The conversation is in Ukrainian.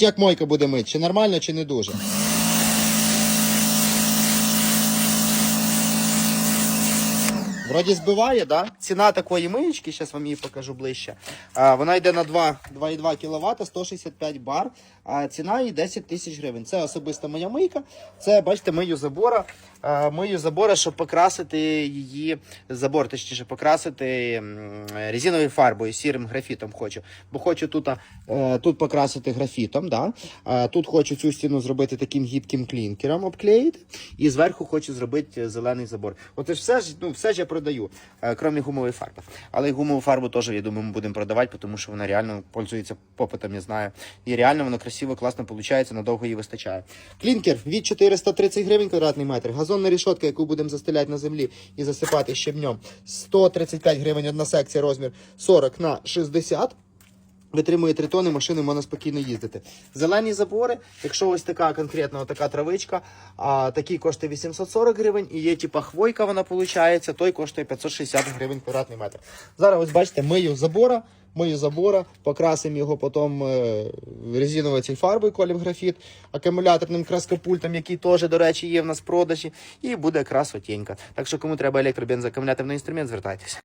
Як мойка буде мить, чи нормально, чи не дуже. Вроді збиває, да? Ціна такої миючки, зараз вам її покажу ближче. Вона йде на 2,2 кВт, 165 бар, а ціна її 10 тисяч гривень. Це особиста моя мийка. Це, бачите, мию забора. Мию забора, щоб покрасити її забор, точніше, покрасити резиновою фарбою, сірим графітом хочу. Бо хочу тут, е, тут покрасити графітом, да? тут хочу цю стіну зробити таким гідким клінкером, обклеїти, і зверху хочу зробити зелений забор. Оце ж все ж, ну, все ж я продаю, е, крім гумової фарби. Але й гумову фарбу теж, я думаю, ми будемо продавати, тому що вона реально пользується попитом, я знаю. І реально воно красиво, класно виходить, надовго її вистачає. Клінкер від 430 гривень квадратний метр. Газонна рішотка, яку будемо застеляти на землі і засипати щебнем. 135 гривень одна секція, розмір 40 на 60. Витримує 3 тони, машини можна спокійно їздити. Зелені забори, якщо ось така конкретно така травичка, а такий коштує 840 гривень, і є типа хвойка, вона виходить, той коштує 560 гривень квадратний метр. Зараз ось бачите, мию забора, мию забора, покрасимо його потім е, резиновою фарбою колів графіт, акумуляторним краскопультом, який теж, до речі, є в нас в продажі, і буде красотенька. Так що кому треба електробензоакумуляторний інструмент, звертайтеся.